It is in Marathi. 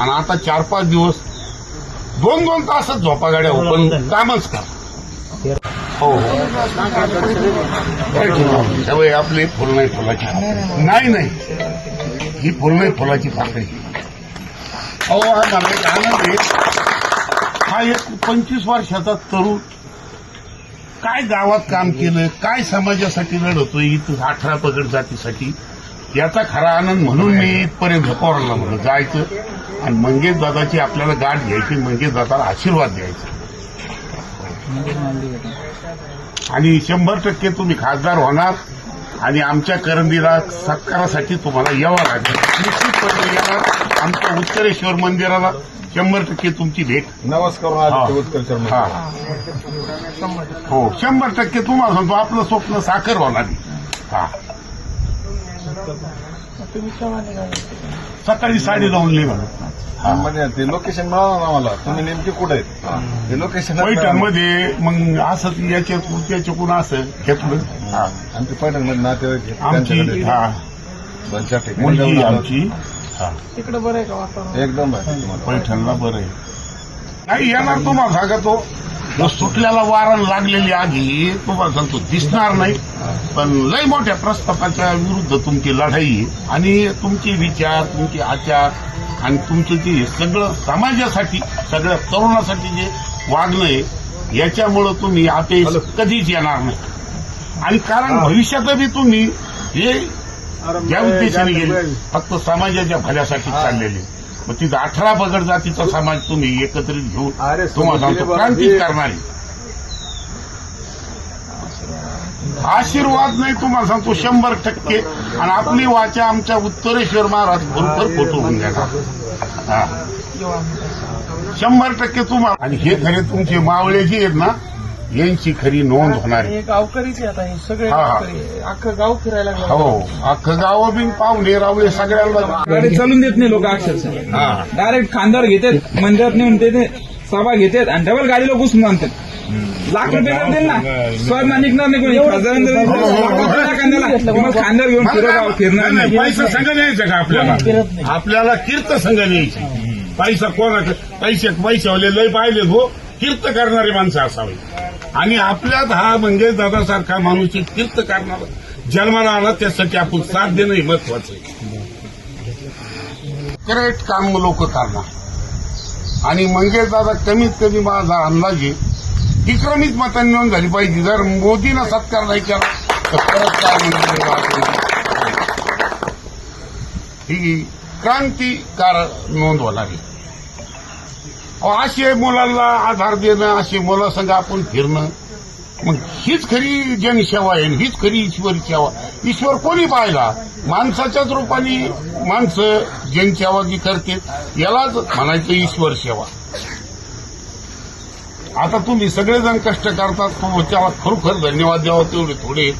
आणि आता चार पाच दिवस दोन दोन तासच झोपा गाड्या हो पण कामच का हो. हो त्यामुळे आपली फुल नाही फुलाची. नाही नाही. ही फुल नाही फुलाची पाकळी अहो हा मला एक आनंद आहे. हा एक पंचवीस वर्षाचा तरुण काय गावात काम केलं काय समाजासाठी लढतोय इथं अठरा पगड जातीसाठी. याचा खरा आनंद म्हणून मी इथपर्यंत पोराला म्हणलं जायचं आणि मंगेश दादाची आपल्याला गाठ घ्यायची मंगेश दादाला आशीर्वाद द्यायचा. आणि शंभर टक्के तुम्ही खासदार होणार आणि आमच्या करंदीला सत्कारासाठी तुम्हाला यावं लागेल. निश्चितपणे येणार. आमच्या उत्तरेश्वर मंदिराला शंभर टक्के तुमची भेट. नमस्कार हो. शंभर टक्के तुम्हाला सांगतो आपलं स्वप्न साखर होणार हा. सकाळी साडे लावून निघालो. हा. म्हणजे ते लोकेशन मिळालं ना मला तुम्ही नेमके कुठे आहेत? ते लोकेशन पैठणमध्ये मग असं याच्यात त्याच्याकडून असं घेतलं हा आमचे पैठणमध्ये नातेवाईक. आमची त्यांच्याकडे हा. दोन चार ठिकाणी मुलगी जाऊन आलो. आमची. हा. एकदम पैठणला बरं आहे. नाही येणार तुम्हाला सांगतो. जो सुटल्याला वारण लागलेली आगी तुम्हाला सांगतो दिसणार नाही. पण लय मोठ्या प्रस्तापाच्या विरुद्ध तुमची लढाई आणि तुमचे विचार तुमचे आचार आणि तुमचं जे सगळं समाजासाठी सगळ्या तरुणासाठी जे वागणं आहे याच्यामुळं तुम्ही अपयश कधीच येणार नाही. आणि कारण भविष्यात बी तुम्ही हे ज्या उद्देशाने गेले फक्त समाजाच्या भल्यासाठी चाललेले. मग तिथं अठरा पगड जातीचा समाज तुम्ही एकत्रित घेऊन तुम्हाला सांगतो गेले करणारी. आशीर्वाद नाही तुम्हाला सांगतो शंभर टक्के. आणि आपली वाचा आमच्या उत्तरेश्वर महाराज बरोबर देणार हा. शंभर टक्के तुम्हाला आणि हे खरे तुमचे मावळे जे आहेत ना यांची खरी नोंद होणार आहे. हे गावकरीच आहे आता हे सगळे हा, हा. गावकरी. अख्खं गाव फिरायला लागलं. हो अख्खं गाव बिन पाहुणे रावळे सगळ्यांना गाडी चालून देत नाही लोक अक्षरशः. हा. डायरेक्ट खांद्यावर घेतात मंदिरात नेऊन ते ते सभा घेतात आणि डबल गाडीला घुसून आणतात लाख रुपये देतील ना स्वयं निघणार नाही कोणी. खासदारांना जर हो, हो, हो. रुपये खांद्यावर घेऊन फिरव गाव फिरणार नाही पैसा संघ न्यायचा का आपल्याला? आपल्याला कीर्त संघ न्यायची पैसा कोणा पैसे पैशावाले लय पाहिले हो. कीर्त करणारे माणसं असावे. आणि आपल्यात हा म्हणजे दादासारखा माणूस तीर्थ करणारा. जन्माला आला त्यासाठी आपण साथ देणं हे महत्वाचं आहे. करेक्ट काम लोक करणार. आणि मंगेश दादा कमीत कमी माझा अंदाजे विक्रमित मतांनी नोंद झाली पाहिजे. जर मोदीनं सत्कार नाही केला तर परत काय म्हणजे ही क्रांतिकार नोंद होणार आहे असे मुलांना आधार देणं असे मुलासंग आपण फिरणं. मग हीच खरी जनसेवा आहे आणि हीच खरी ईश्वरी सेवा. ईश्वर कोणी पाहिला? माणसाच्याच रूपाने माणसं जनसेवा जी करते यालाच म्हणायचं ईश्वर सेवा. आता तुम्ही सगळेजण कष्ट करतात त्याला खरोखर धन्यवाद द्यावा तेवढे थोडे.